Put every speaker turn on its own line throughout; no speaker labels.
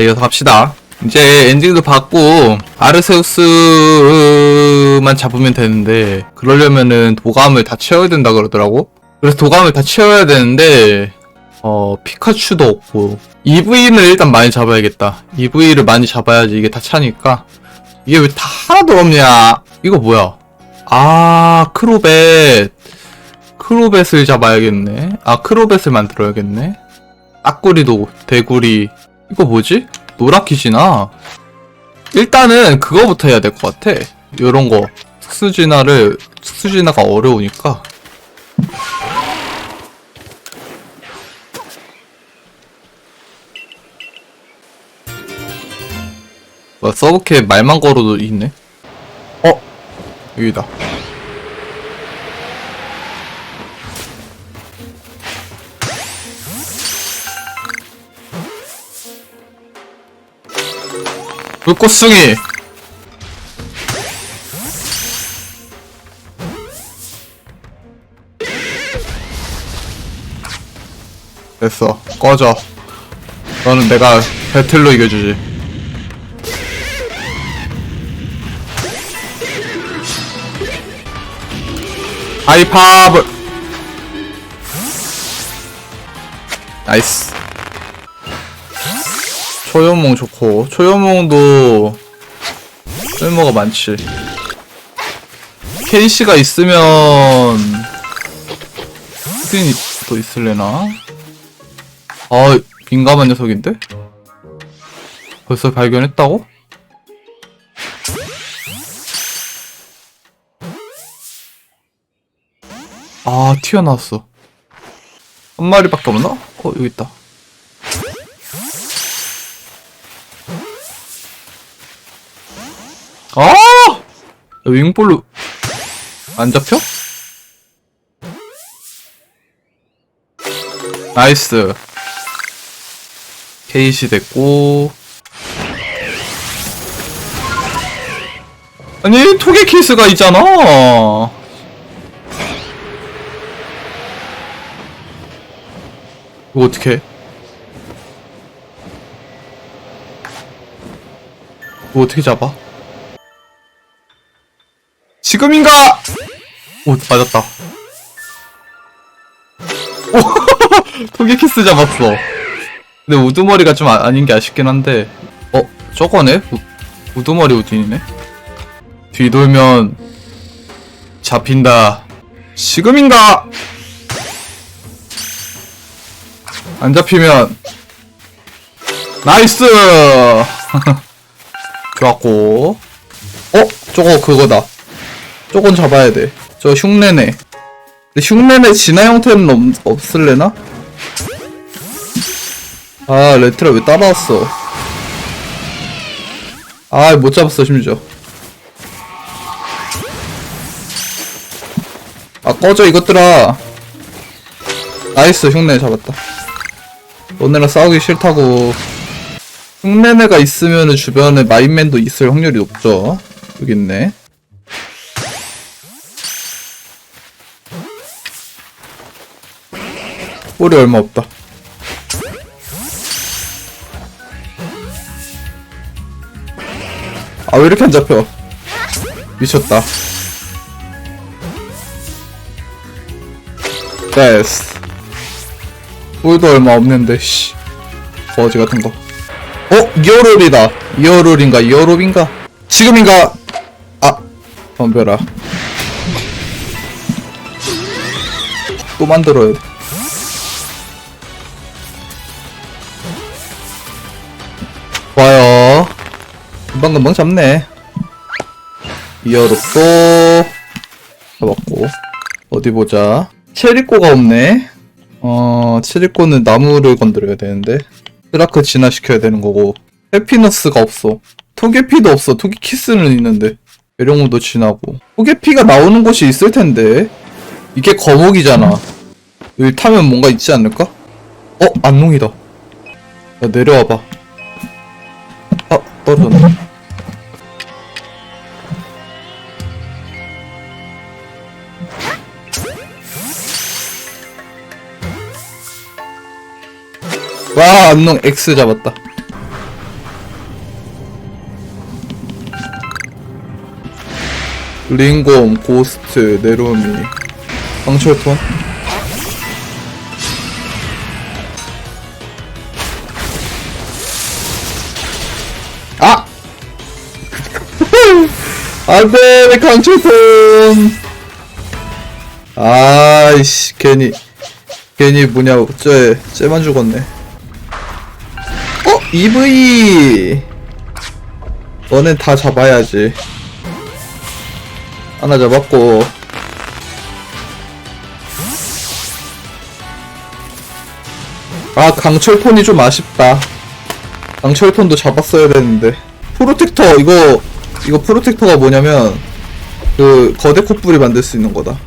자, 이어서 갑시다. 이제 엔딩도 받고 아르세우스만 잡으면 되는데 그러려면은 도감을 다 채워야 된다 그러더라고. 그래서 도감을 다 채워야 되는데 어 피카츄도 없고 EV는 일단 많이 잡아야겠다. EV를 많이 잡아야지 이게 다 차니까 이게 왜 다 하나도 없냐? 이거 뭐야? 아 크로벳 크로벳을 잡아야겠네. 아 크로벳을 만들어야겠네. 딱구리도 대구리 이거 뭐지? 노라키지나? 일단은 그거부터 해야 될 것 같아. 요런 거. 특수진화를 특수진화가 어려우니까. 뭐 서브캐 말만 걸어도 있네? 어? 여기다 불꽃숭이. 됐어. 꺼져. 너는 내가 배틀로 이겨주지. 하이파브. 나이스 초연몽 좋고 초연몽도 쓸모가 많지 케이시가 있으면 스크린이 또 있을래나? 아 민감한 녀석인데? 벌써 발견했다고? 아 튀어나왔어 한 마리밖에 없나? 어 여기 있다 아! 윙볼로 안 잡혀? 나이스. 케이시 됐고. 아니, 토개 키스가 있잖아. 이거 어떻게? 이거 어떻게 잡아? 지금인가? 오, 맞았다. 오, 토게키스 잡았어. 근데 우두머리가 좀 아, 닌게 아쉽긴 한데. 어, 저거네? 우, 우두머리 우딘이네? 뒤돌면, 잡힌다. 지금인가? 안 잡히면, 나이스! 좋았고. 어? 저거 그거다. 조금 잡아야 돼. 저 흉내내. 근데 흉내내 진화 형태는 없, 없을래나? 아, 레트라 왜 따라왔어? 아, 못 잡았어, 심지어. 아, 꺼져, 이것들아. 나이스, 흉내 잡았다. 너네랑 싸우기 싫다고. 흉내내가 있으면 주변에 마인맨도 있을 확률이 높죠. 여기 있네. 뿔이 얼마 없다. 아, 왜 이렇게 안 잡혀? 미쳤다. 됐어. 뿔도 얼마 없는데, 씨. 거지 같은 거. 어? 이어롤이다. 이어롤인가? 이어롤인가? 지금인가? 아, 덤벼라. 또 만들어야 돼. 좋아요. 금방금방 잡네. 이어롭도 잡았고. 어디 보자. 체리꼬가 없네. 어, 체리꼬는 나무를 건드려야 되는데. 트라크 진화시켜야 되는 거고. 해피너스가 없어. 토게피도 없어. 토게키스는 있는데. 배령무도 진하고. 토게피가 나오는 곳이 있을 텐데. 이게 거목이잖아. 여기 타면 뭔가 있지 않을까? 어? 안농이다. 야, 내려와봐. 어, 떨어졌네. 와 안농 X 잡았다. 링곰 고스트 네로미 황철톤. 안돼, 내 강철톤! 아이씨, 괜히, 괜히 뭐냐, 쟤, 쟤만 죽었네. 어? EV! 너넨 다 잡아야지. 하나 잡았고. 아, 강철톤이 좀 아쉽다. 강철톤도 잡았어야 되는데. 프로텍터, 이거, 이거 프로텍터가 뭐냐면, 그, 거대 콧불이 만들 수 있는 거다.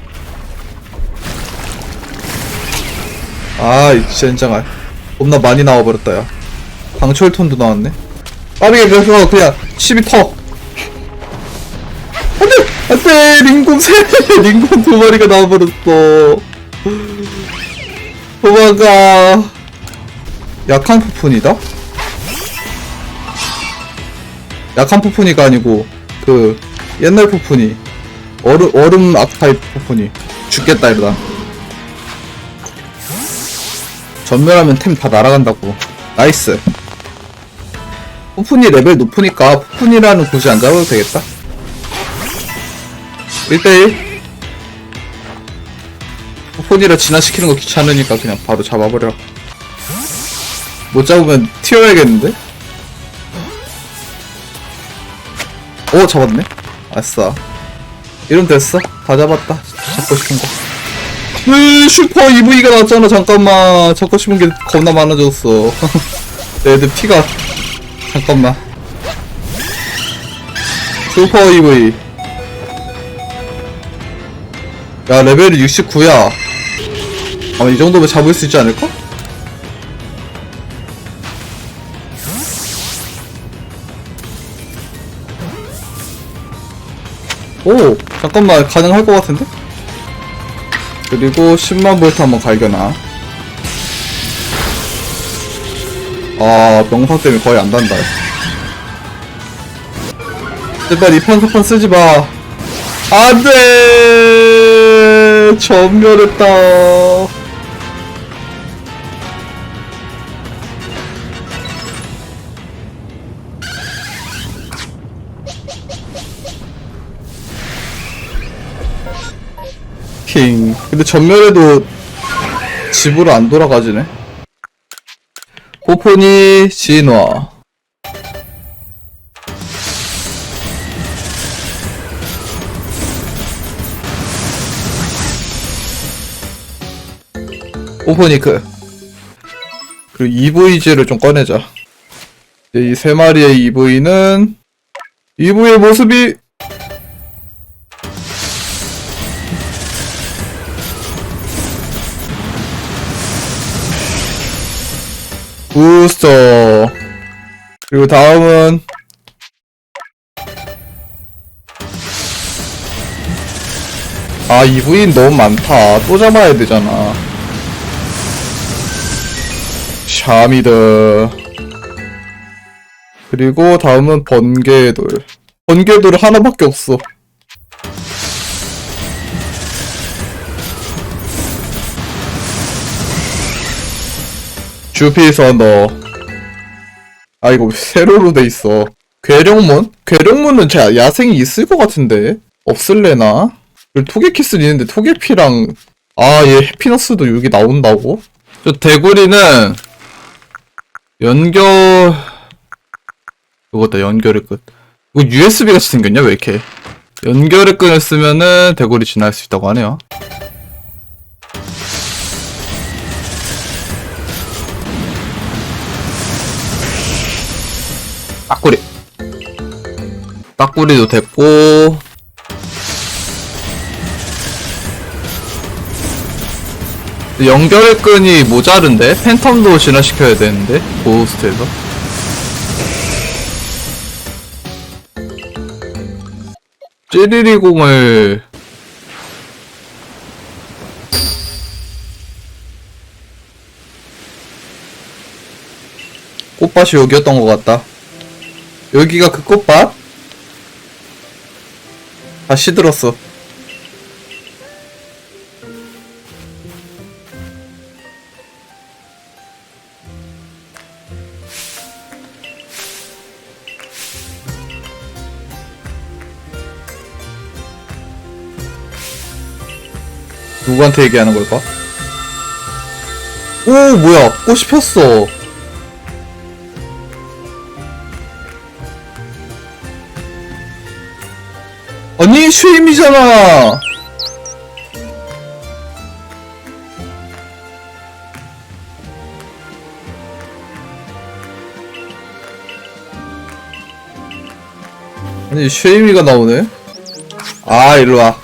아, 이 젠장할. 겁나 많이 나와버렸다, 야. 강철톤도 나왔네. 빠르게 그래서 그냥 12터. 안 돼! 안 돼! 링곰 세! 링곰 두 마리가 나와버렸어. 도망가. 약한 폭풍이다? 약한 폭풍이가 아니고, 그, 옛날 폭풍이. 얼음, 얼음 아타입 폭풍이. 죽겠다, 이러다. 전멸하면 템 다 날아간다고. 나이스. 푸푼이 레벨 높으니까 푸푼이라는 굳이 안 잡아도 되겠다. 1대1. 푸푼이라 진화시키는 거 귀찮으니까 그냥 바로 잡아버려. 못 잡으면 튀어야겠는데? 오, 잡았네? 아싸. 이름 됐어. 다 잡았다. 잡고 싶은 거. 으, 슈퍼 EV가 나왔잖아. 잠깐만. 잡고 싶은 게 겁나 많아졌어. 내 애들 피가 잠깐만. 슈퍼 EV. 야, 레벨이 69야. 아마 이 정도면 잡을 수 있지 않을까? 오! 잠깐만, 가능할 것 같은데? 그리고 10만 볼트 한번 갈겨놔. 아, 명상 때문에 거의 안 단다. 제발 이 편석판 쓰지 마. 안 돼! 전멸했다. 근데 전멸해도 집으로 안 돌아가지네. 포포니 진화. 포포니크 그리고 EVG를 좀 꺼내자. 이 세 마리의 EV는 EV의 모습이 부스터. 그리고 다음은 아 EV는 너무 많다. 또 잡아야 되잖아. 샤미드. 그리고 다음은 번개돌. 번개돌 하나밖에 없어 주피선더 아 이거 세로로 돼 있어 괴룡문? 괴룡문은 제 야생이 있을 것 같은데 없을래나? 그리고 토게키스 있는데 토게피랑 아 얘 해피너스도 여기 나온다고? 저 대구리는 연결 그거다 연결의 끝 이거 USB 같이 생겼냐 왜 이렇게 연결의 끈을 쓰면은 대구리 진화할 수 있다고 하네요 딱구리 딱구리도 됐고 연결의 끈이 모자른데? 팬텀도 진화시켜야 되는데? 고스트에서 찌리리 공을 꽃밭이 여기였던 것 같다 여기가 그 꽃밭? 다 시들었어. 누구한테 얘기하는 걸까? 오, 뭐야. 꽃이 폈어. 아니, 쉐임이잖아. 아니, 쉐임이가 나오네? 아, 일로 와.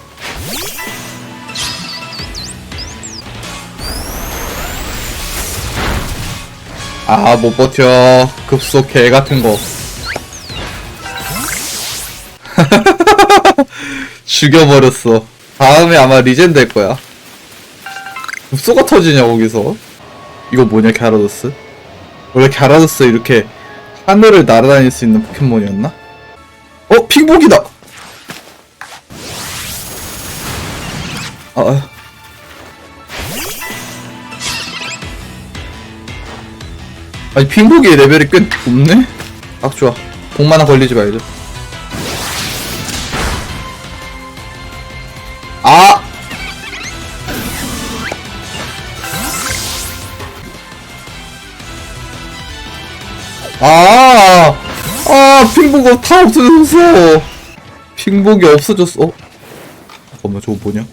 아, 못 버텨. 급속 개 같은 거. 죽여버렸어. 다음에 아마 리젠 될 거야. 급소가 터지냐, 거기서. 이거 뭐냐, 갸라도스? 원래 갸라도스 이렇게 하늘을 날아다닐 수 있는 포켓몬이었나? 어, 핑복이다! 아, 아니 핑복이 레벨이 꽤 높네? 딱 좋아 복만 원 걸리지 말죠 아! 아! 핑복이 다 없어졌어! 핑복이 없어졌어. 어? 잠깐만, 저거 뭐냐?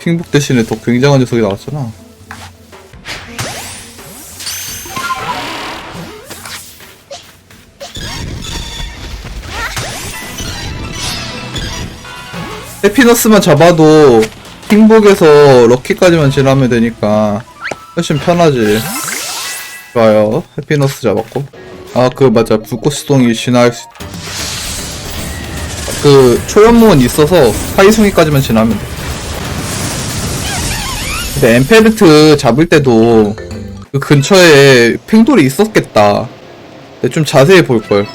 핑복 대신에 더 굉장한 녀석이 나왔잖아. 해피너스만 잡아도 핑복에서 럭키까지만 지나면 되니까 훨씬 편하지 좋아요. 해피너스 잡았고. 아 그 맞아. 불꽃수동이 진화할 수... 그 초연무은 있어서 파이숭이까지만 지나면 돼. 근데 엠페르트 잡을 때도 그 근처에 핑돌이 있었겠다. 근데 좀 자세히 볼걸.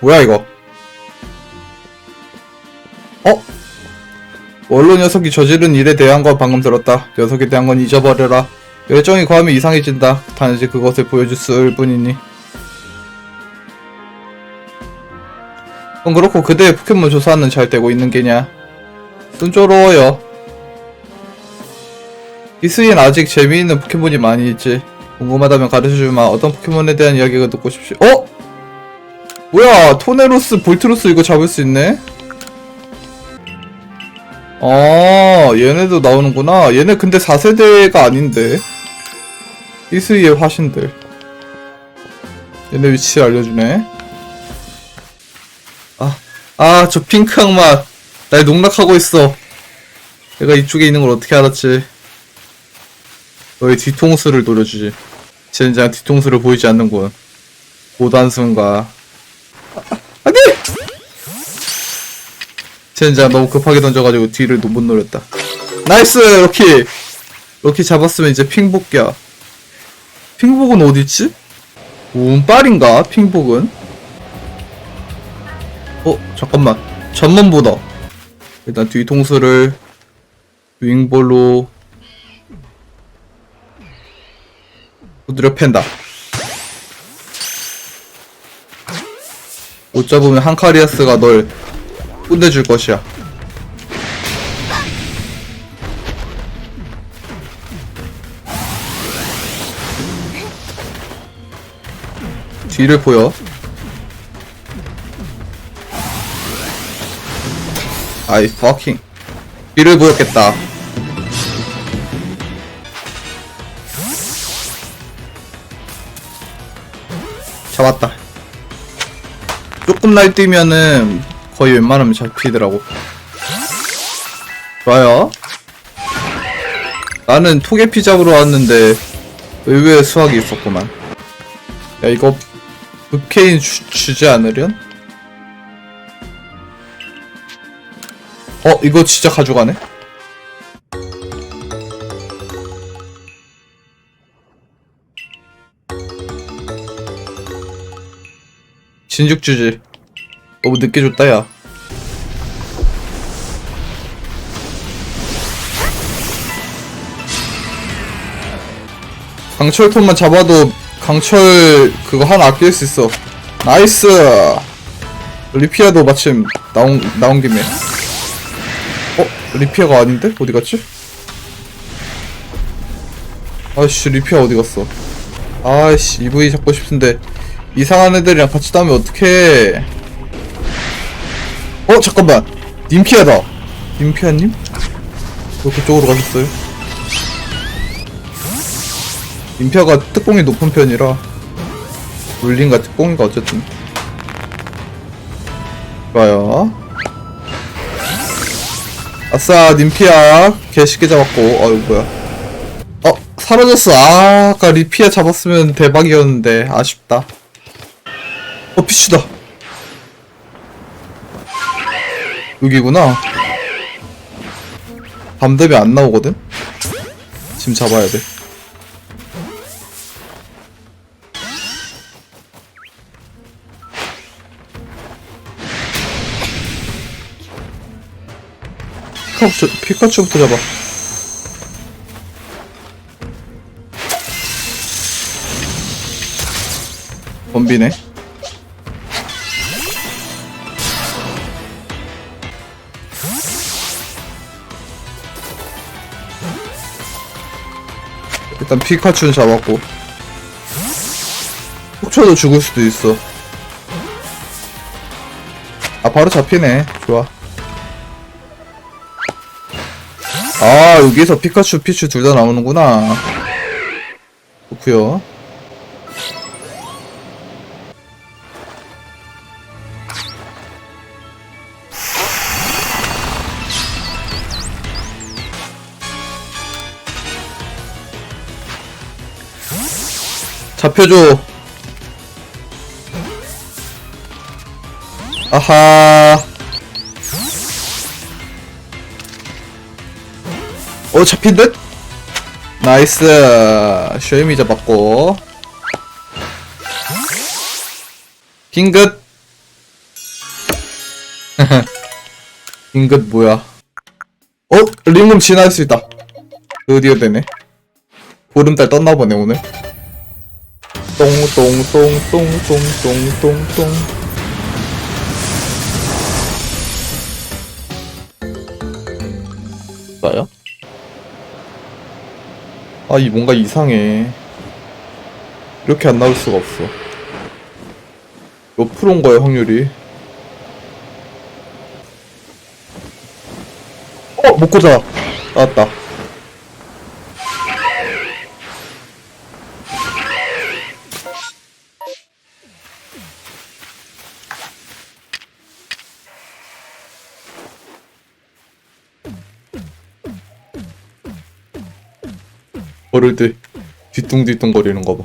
뭐야 이거? 원로 녀석이 저지른 일에 대한 건 방금 들었다. 녀석에 대한 건 잊어버려라. 열정이 과하면 이상해진다. 단지 그것을 보여줄 뿐이니. 그럼 그렇고 그대의 포켓몬 조사는 잘 되고 있는 게냐? 순조로워요. 이스인 아직 재미있는 포켓몬이 많이 있지. 궁금하다면 가르쳐주마. 어떤 포켓몬에 대한 이야기가 듣고 싶지? 어? 뭐야 토네로스 볼트로스 이거 잡을 수 있네 아 얘네도 나오는구나. 얘네 근데 4세대가 아닌데. 이스이의 화신들. 얘네 위치 알려주네. 아 저 핑크 악마. 날 농락하고 있어. 내가 이쪽에 있는 걸 어떻게 알았지? 너의 뒤통수를 노려주지. 젠장 뒤통수를 보이지 않는군. 고단순가 젠장 너무 급하게 던져가지고 뒤를 못 노렸다. 나이스 럭키! 럭키 잡았으면 이제 핑복이야. 핑복은 어디있지? 운빨인가? 핑복은? 어 잠깐만 전문 보다 일단 뒤통수를 윙볼로 두드려 팬다. 못 잡으면 한카리아스가 널 혼내줄 것이야. 뒤를 보여. 아이 fucking 뒤를 보였겠다. 잡았다. 조금 날뛰면은 거의 웬만하면 잡히더라고 좋아요 나는 토개피 잡으러 왔는데 의외의 수확이 있었구만 야 이거 부케인 주, 주지 않으련? 어 이거 진짜 가져가네? 진죽주지 너무 늦게 줬다, 야. 강철톤만 잡아도 강철 그거 하나 아낄 수 있어. 나이스! 리피아도 마침 나온, 나온 김에. 어? 리피아가 아닌데? 어디 갔지? 아이씨, 리피아 어디 갔어? 아이씨, EV 잡고 싶은데, 이상한 애들이랑 같이 다면 어떡해. 어, 잠깐만. 님피아다. 님피아님? 왜 그쪽으로 가셨어요? 님피아가 특공이 높은 편이라, 물린가 특공인가 어쨌든. 좋아요. 아싸, 님피아. 개쉽게 잡았고, 어이구, 뭐야. 어, 사라졌어. 아, 아까 리피아 잡았으면 대박이었는데, 아쉽다. 어, 피쉬다. 여기구나. 밤 되면 안 나오거든? 지금 잡아야 돼. 피카츄, 피카츄부터 잡아. 범비네. 일단 피카츄는 잡았고. 혹쳐도 죽을 수도 있어. 아, 바로 잡히네. 좋아. 아, 여기서 피카츄, 피츄 둘 다 나오는구나. 좋구요. 잡혀줘. 아하. 어, 잡힌 듯? 나이스. 쉐이미 잡았고. 빙긋. 빙긋 뭐야. 어? 링금 지나갈 수 있다. 드디어 되네. 보름달 떴나보네, 오늘. 똥똥똥똥똥똥똥똥 나야? 아, 이 뭔가 이상해. 이렇게 안 나올 수가 없어. 몇 프로인 거야, 확률이? 어, 못 꽂아. 나왔다. 어릴 때 뒤뚱뒤뚱 거리는 거 봐.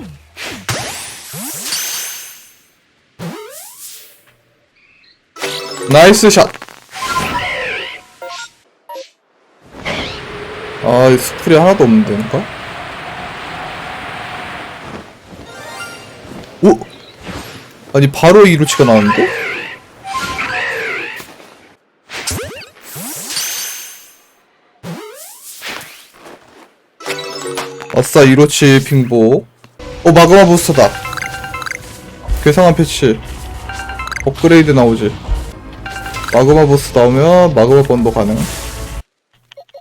나이스 샷. 아, 이 스프레이 하나도 없는데니까? 오! 아니, 바로 이로치가 나왔는데? 아싸, 이로치 핑보. 어, 마그마 부스터다. 괴상한 패치. 업그레이드 나오지. 마그마 부스 나오면 마그마 번도 가능.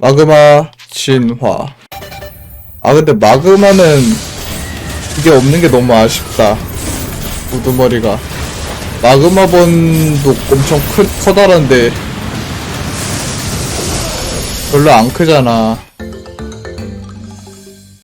마그마 진화. 아 근데 마그마는 그게 없는 게 너무 아쉽다. 우두머리가. 마그마 번도 엄청 크, 커다란데 별로 안 크잖아.